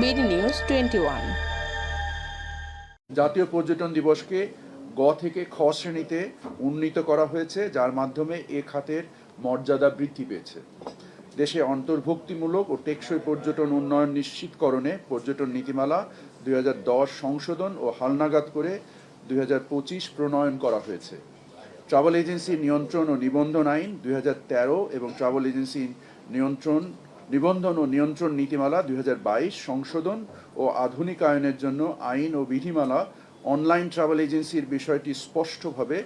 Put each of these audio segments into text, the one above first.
News twenty জাতীয় পর্যটন দিবসকে গ থেকে খ শ্রেণীতে উন্নীত করা হয়েছে, যার মাধ্যমে এ খাতের মর্যাদা বৃদ্ধি পেয়েছে। দেশে অন্তর্ভুক্তিমূলক ও টেকসই পর্যটন উন্নয়ন নিশ্চিতকরণে পর্যটন নীতিমালা দুই হাজার দশ সংশোধন ও হালনাগাদ করে দুই হাজার পঁচিশ প্রণয়ন করা হয়েছে। ট্রাভেল এজেন্সি নিয়ন্ত্রণ ও নিবন্ধন আইন দুই হাজার তেরো এবং ট্রাভেল এজেন্সি নিয়ন্ত্রণ নিবন্ধন ও নিয়ন্ত্রণ নীতিমালা দুই হাজার বাইশ সংশোধন ও আধুনিকায়নের জন্য আইন ও বিধিমালা অনলাইন ট্রাভেল এজেন্সির বিষয়টি স্পষ্টভাবে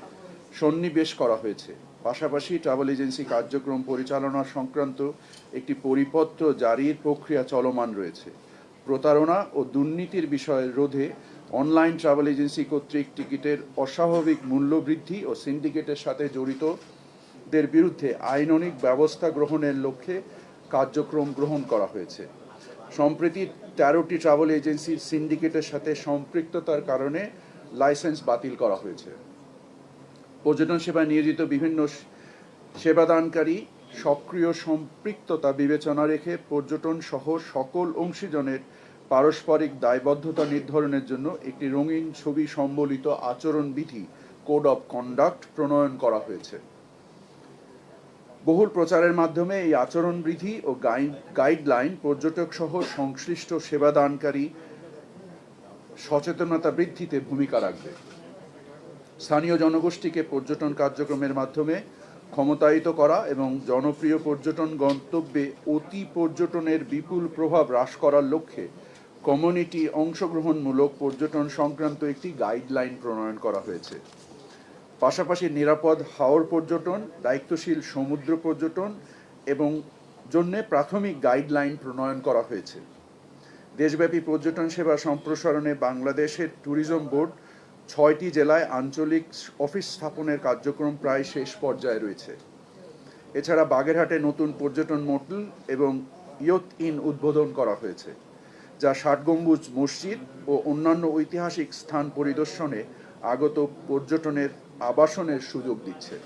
সন্নিবেশ করা হয়েছে। পাশাপাশি ট্রাভেল এজেন্সি কার্যক্রম পরিচালনা সংক্রান্ত একটি পরিপত্র জারির প্রক্রিয়া চলমান রয়েছে। প্রতারণা ও দুর্নীতির বিষয় রোধে অনলাইন ট্রাভেল এজেন্সি কর্তৃক টিকিটের অস্বাভাবিক মূল্য বৃদ্ধি ও সিন্ডিকেটের সাথে জড়িতদের বিরুদ্ধে আইননিক ব্যবস্থা গ্রহণের লক্ষ্যে কার্যক্রম গ্রহণ করা হয়েছে। সম্প্রতি তেরোটি ট্রাভেল এজেন্সির সিন্ডিকেটের সাথে সম্পৃক্ততার কারণে লাইসেন্স বাতিল করা হয়েছে। পর্যটন সেবায় নিয়োজিত বিভিন্ন সেবাদানকারী সক্রিয় সম্পৃক্ততা বিবেচনা রেখে পর্যটন সহ সকল অংশীজনের পারস্পরিক দায়বদ্ধতা নির্ধারণের জন্য একটি রঙিন ছবি সম্বলিত আচরণবিধি কোড অব কন্ডাক্ট প্রণয়ন করা হয়েছে। বহুল প্রচারের মাধ্যমে এই আচরণবিধি ও গাইড গাইডলাইন পর্যটক সহ সংশ্লিষ্ট সেবাদানকারী সচেতনতা বৃদ্ধিতে ভূমিকা রাখবে। স্থানীয় জনগোষ্ঠীকে পর্যটন কার্যক্রমের মাধ্যমে ক্ষমতায়িত করা এবং জনপ্রিয় পর্যটন গন্তব্যে অতি পর্যটনের বিপুল প্রভাব হ্রাস করার লক্ষ্যে কমিউনিটি অংশগ্রহণমূলক পর্যটন সংক্রান্ত একটি গাইডলাইন প্রণয়ন করা হয়েছে। পাশাপাশি নিরাপদ হাওর পর্যটন, দায়িত্বশীল সমুদ্র পর্যটন এবং জন্যে প্রাথমিক গাইডলাইন প্রণয়ন করা হয়েছে। দেশব্যাপী পর্যটন সেবা সম্প্রসারণে বাংলাদেশের ট্যুরিজম বোর্ড ছয়টি জেলায় আঞ্চলিক অফিস স্থাপনের কার্যক্রম প্রায় শেষ পর্যায়ে রয়েছে। এছাড়া বাগেরহাটে নতুন পর্যটন মোটল এবং ইয়ত ইন উদ্বোধন করা হয়েছে, যা ষাট গম্বুজ মসজিদ ও অন্যান্য ঐতিহাসিক স্থান পরিদর্শনে আগত পর্যটনের আবাসনের সুযোগ দিচ্ছে।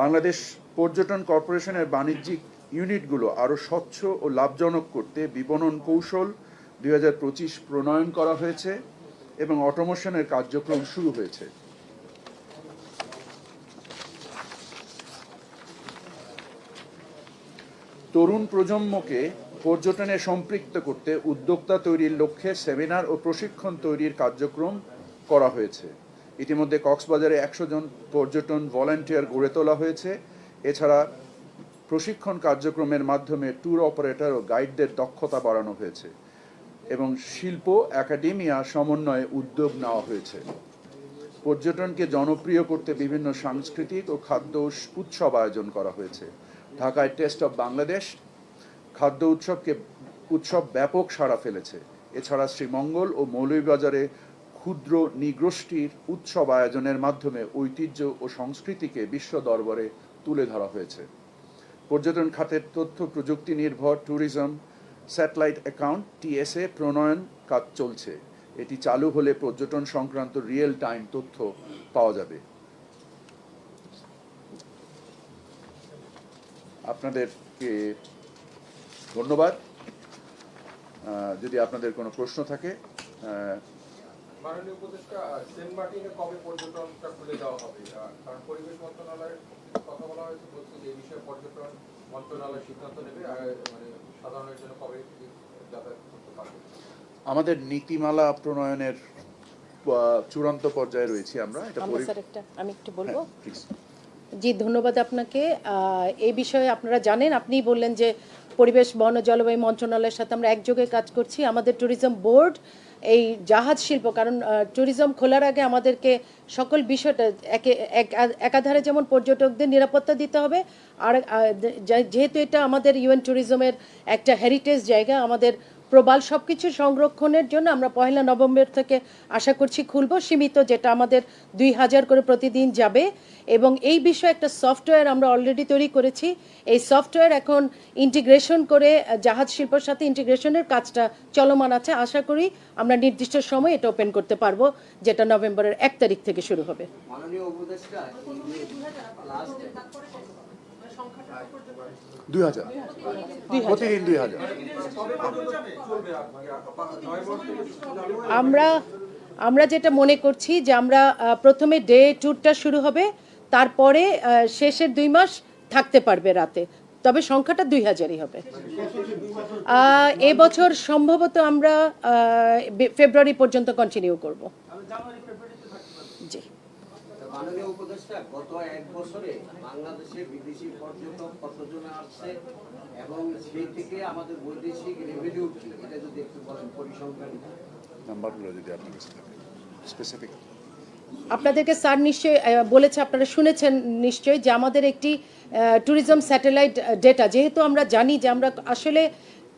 বাংলাদেশ পর্যটন কর্পোরেশনের বাণিজ্যিক ইউনিটগুলো আরও স্বচ্ছ ও লাভজনক করতে বিপণন কৌশল দুই প্রণয়ন করা হয়েছে এবং অটোমোশনের কার্যক্রম শুরু হয়েছে। তরুণ প্রজন্মকে পর্যটনে সম্পৃক্ত করতে উদ্যোক্তা তৈরির লক্ষ্যে সেমিনার ও প্রশিক্ষণ তৈরির কার্যক্রম করা হয়েছে। ইতিমধ্যে কক্সবাজারে একশো জন পর্যটন ভলান্টিয়ার গড়ে তোলা হয়েছে। এছাড়া প্রশিক্ষণ কার্যক্রমের মাধ্যমে ট্যুর অপারেটর ও গাইডদের দক্ষতা বাড়ানো হয়েছে এবং শিল্প, একাডেমিয়া সমন্বয়ে উদ্যোগ নেওয়া হয়েছে। পর্যটনকে জনপ্রিয় করতে বিভিন্ন সাংস্কৃতিক ও খাদ্য উৎসব আয়োজন করা হয়েছে। ঢাকায় টেস্ট অফ বাংলাদেশ খাদ্য উৎসবকে, উৎসব ব্যাপক সাড়া ফেলেছে। এছাড়া শ্রীমঙ্গল ও মৌলভীবাজারে ক্ষুদ্র নিগোষ্ঠীর উৎসব আয়োজনের মাধ্যমে ঐতিহ্য ও সংস্কৃতিকে বিশ্ব দরবারে তুলে ধরা হয়েছে। পর্যটন খাতের তথ্য প্রযুক্তি নির্ভর ট্যুরিজম স্যাটেলাইট অ্যাকাউন্ট টিএসএ প্রণয়ন কাজ চলছে। এটি চালু হলে পর্যটন সংক্রান্ত রিয়েল টাইম তথ্য পাওয়া যাবে। আপনাদেরকে ধন্যবাদ। যদি আপনাদের কোনো প্রশ্ন থাকে মাননীয় উপদেষ্টা সেন্ট মার্টিনে কবে পর্যটনটা খুলে দেওয়া হবে? কারণ পরিবেশ মন্ত্রণালয়ের কথা বলা হয়েছে বলছে যে এই বিষয়ে পর্যটন মন্ত্রণালয় সিদ্ধান্ত নেবে আর মানে সাধারণের জন্য কবে যাতায়াত করতে পারবে। আমাদের নীতিমালা প্রণয়নের চূড়ান্ত পর্যায়ে রয়েছি আমরা। এটা স্যার একটা আমি একটু বলব? হ্যাঁ, জি ধন্যবাদ আপনাকে। আহ, এই বিষয়ে আপনারা জানেন আপনিই বললেন যে পরিবেশ বন জলবায়ু মন্ত্রণালয়ের সাথে আমরা একযোগে কাজ করছি। আমাদের ট্যুরিজম বোর্ড এই জাহাজ শিল্প, কারণ ট্যুরিজম খোলার আগে আমাদেরকে সকল বিষয়টা একে, এক- একাধারে যেমন পর্যটকদের নিরাপত্তা দিতে হবে, আর যেহেতু এটা আমাদের ইউএন ট্যুরিজমের একটা হেরিটেজ জায়গা, আমাদের প্রবাল সব কিছু সংরক্ষণের জন্য আমরা পয়লা নভেম্বর থেকে আশা করছি খুলব। সীমিত যেটা আমাদের দুই হাজার করে প্রতিদিন যাবে। এবং এই বিষয়ে একটা সফটওয়্যার আমরা অলরেডি তৈরি করেছি। এই সফটওয়্যার এখন ইন্টিগ্রেশন করে জাহাজ শিল্পের সাথে ইন্টিগ্রেশনের কাজটা চলমান আছে। আশা করি আমরা নির্দিষ্ট সময় এটা ওপেন করতে পারব, যেটা নভেম্বরের এক তারিখ থেকে শুরু হবে। দুই হাজার। প্রতিদিন দুই হাজার? আমরা আমরা যেটা মনে করছি যে আমরা আহ, প্রথমে ডে ট্যুরটা শুরু হবে তারপরে আহ, শেষের দুই মাস থাকতে পারবে রাতে। তবে সংখ্যাটা দুই হাজারই হবে। আহ, এবছর সম্ভবত আমরা আহ, ফেব্রুয়ারি পর্যন্ত কন্টিনিউ করব। মাননীয় উপদেষ্টা গত এক বছরে বাংলাদেশে বিদেশি পর্যটক কতজন আসছে এবং সেই থেকে আমাদের বৈদেশিক রেভিনিউ কি? এটা যদি একটু বলেন পরিসংখ্যান। নাম্বারগুলো যদি আপনার কাছে থাকে স্পেসিফিক আপনাদেরকে স্যার নিশ্চয়ই বলেছে আপনারা শুনেছেন নিশ্চয়ই যে আমাদের একটি ট্যুরিজম স্যাটেলাইট ডেটা যেহেতু আমরা জানি যে আমরা আসলে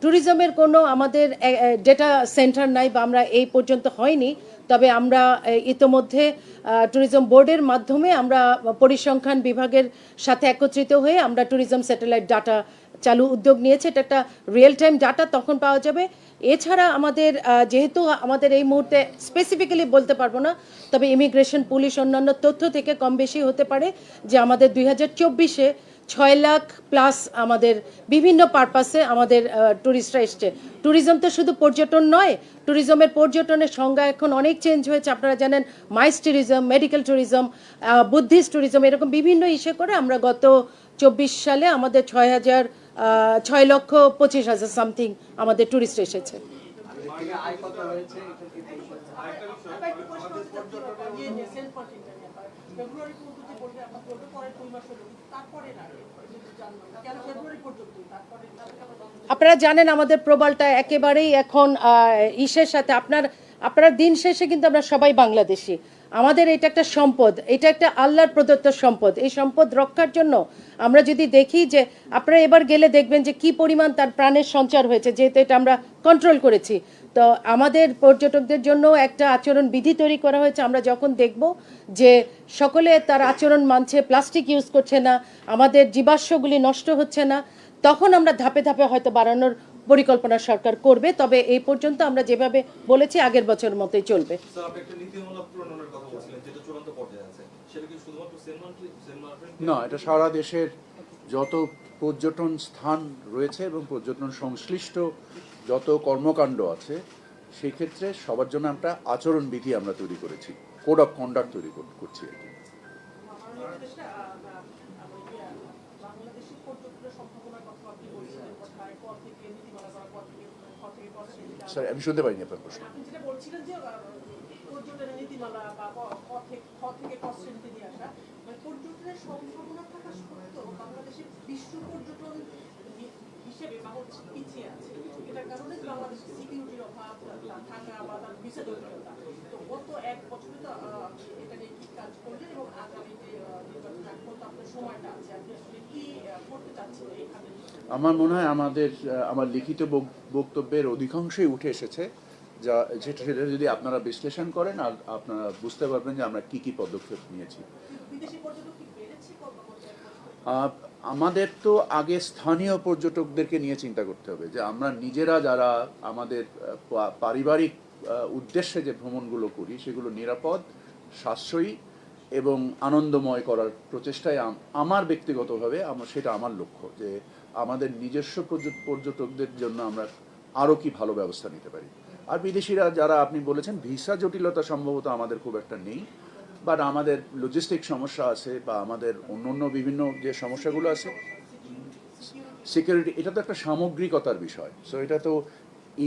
ট্যুরিজমের কোনো আমাদের ডেটা সেন্টার নাই বা আমরা এই পর্যন্ত হয়নি। তবে আমরা ইতোমধ্যে ট্যুরিজম বোর্ডের মাধ্যমে আমরা পরিসংখ্যান বিভাগের সাথে একত্রিত হয়ে আমরা ট্যুরিজম স্যাটেলাইট ডাটা চালু উদ্যোগ নিয়েছে। এটা একটা রিয়েল টাইম ডাটা তখন পাওয়া যাবে। এছাড়া আমাদের যেহেতু আমাদের এই মুহূর্তে স্পেসিফিক্যালি বলতে পারব না, তবে ইমিগ্রেশন পুলিশ অন্যান্য তথ্য থেকে কম বেশি হতে পারে যে আমাদের দুই হাজার চব্বিশে ছয় লাখ প্লাস আমাদের বিভিন্ন পারপাসে আমাদের ট্যুরিস্টরা এসছে। ট্যুরিজম তো শুধু পর্যটন নয় ট্যুরিজমের পর্যটনের সংজ্ঞা এখন অনেক চেঞ্জ হয়েছে। আপনারা জানেন MICE tourism medical tourism Buddhist tourism এরকম বিভিন্ন ইস্যু করে আমরা গত চব্বিশ সালে আমাদের ছয় হাজার ছয় লক্ষ পঁচিশ হাজার সামথিং আমাদের ট্যুরিস্ট এসেছে এর থেকে আয় কত হয়েছে এটা কি পরিসংখ্যান? ফেব্রুয়ারি পর্যন্ত পরের দুই মাস তারপরে না। আপনারা জানেন আমাদের প্রবালটা একেবারেই এখন ইসের সাথে আপনার, আপনারা দিন শেষে কিন্তু আমরা সবাই বাংলাদেশি। আমাদের এটা একটা সম্পদ, এটা একটা আল্লাহর প্রদত্ত সম্পদ। এই সম্পদ রক্ষার জন্য আমরা যদি দেখি যে আপনারা এবার গেলে দেখবেন যে কি পরিমাণ তার প্রাণের সঞ্চার হয়েছে, যেহেতু এটা আমরা কন্ট্রোল করেছি। তো আমাদের পর্যটকদের জন্য একটা আচরণ বিধি তৈরি করা হয়েছে। আমরা যখন দেখব যে সকলে তার আচরণ মানছে প্লাস্টিক ইউজ করছে না আমাদের জীবাশ্মগুলি নষ্ট হচ্ছে না তখন আমরা ধাপে ধাপে হয়তো বাড়ানোর পরিকল্পনা সরকার করবে। তবে এই পর্যন্ত আমরা যেভাবে বলেছি আগের বছর মতোই চলবে। স্যার আপনি একটা নীতিমালা প্রণয়নের কথা বলছিলেন যেটা চূড়ান্ত পর্যায়ে আছে। সেটা কি শুধুমাত্র সেন্ট মার্টিন সেন্ট মার্টিন? না এটা সারা দেশের যত পর্যটন স্থান রয়েছে এবং পর্যটন সংশ্লিষ্ট যত কর্মকাণ্ড আছে সেই ক্ষেত্রে সবার জন্য একটা আচরণবিধি আমরা তৈরি করেছি, কোড অফ কন্ডাক্ট তৈরি করছি আর কি। স্যার আমি শুনতে পাইনি আপনার প্রশ্ন। মানে পর্যটনের সম্ভাবনা থাকা সত্ত্বেও বিশ্ব পর্যটন হি- হিসেবে বাংলাদেশ পিছিয়ে আছে। এটার কারণে বাংলাদেশের সিকিউরিটির অভাব থাকা বা তার ভিসা জটিলতা তো গত এক বছরে তো এটা নিয়ে কি কাজ করলেন এবং আগামী যে নির্বাচন আগ পর্যন্ত আপনার সময়টা আছে আপনি আসলে কি করতে চাচ্ছেন এখানে? আমার মনে হয় আমাদের আমার লিখিত বক- বক্তব্যের অধিকাংশই উঠে এসেছে। যা যেটা সেটা যদি আপনারা বিশ্লেষণ করেন আর আপনারা বুঝতে পারবেন যে আমরা কি কি পদক্ষেপ নিয়েছি। আমাদের তো আগে স্থানীয় পর্যটকদেরকে নিয়ে চিন্তা করতে হবে যে আমরা নিজেরা যারা আমাদের পারিবারিক উদ্দেশ্যে যে ভ্রমণগুলো করি সেগুলো নিরাপদ, সাশ্রয়ী এবং আনন্দময় করার প্রচেষ্টায় আমার ব্যক্তিগতভাবে আমার সেটা আমার লক্ষ্য যে আমাদের নিজস্ব পর্যটকদের জন্য আমরা আরও কি ভালো ব্যবস্থা নিতে পারি। আর বিদেশিরা যারা আপনি বলেছেন, ভিসা জটিলতা সম্ভবত আমাদের খুব একটা নেই। বাট আমাদের লজিস্টিক সমস্যা আছে বা আমাদের অন্য অন্য বিভিন্ন যে সমস্যাগুলো আছে সিকিউরিটি এটা তো একটা সামগ্রিকতার বিষয়। সো এটা তো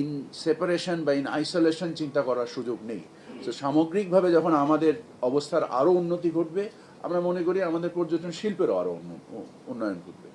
ইন সেপারেশন বা ইন আইসোলেশন চিন্তা করার সুযোগ নেই। সো সামগ্রিকভাবে যখন আমাদের অবস্থার আরও উন্নতি ঘটবে, আমরা মনে করি আমাদের পর্যটন শিল্পেরও আরও উন্নয়ন ঘটবে।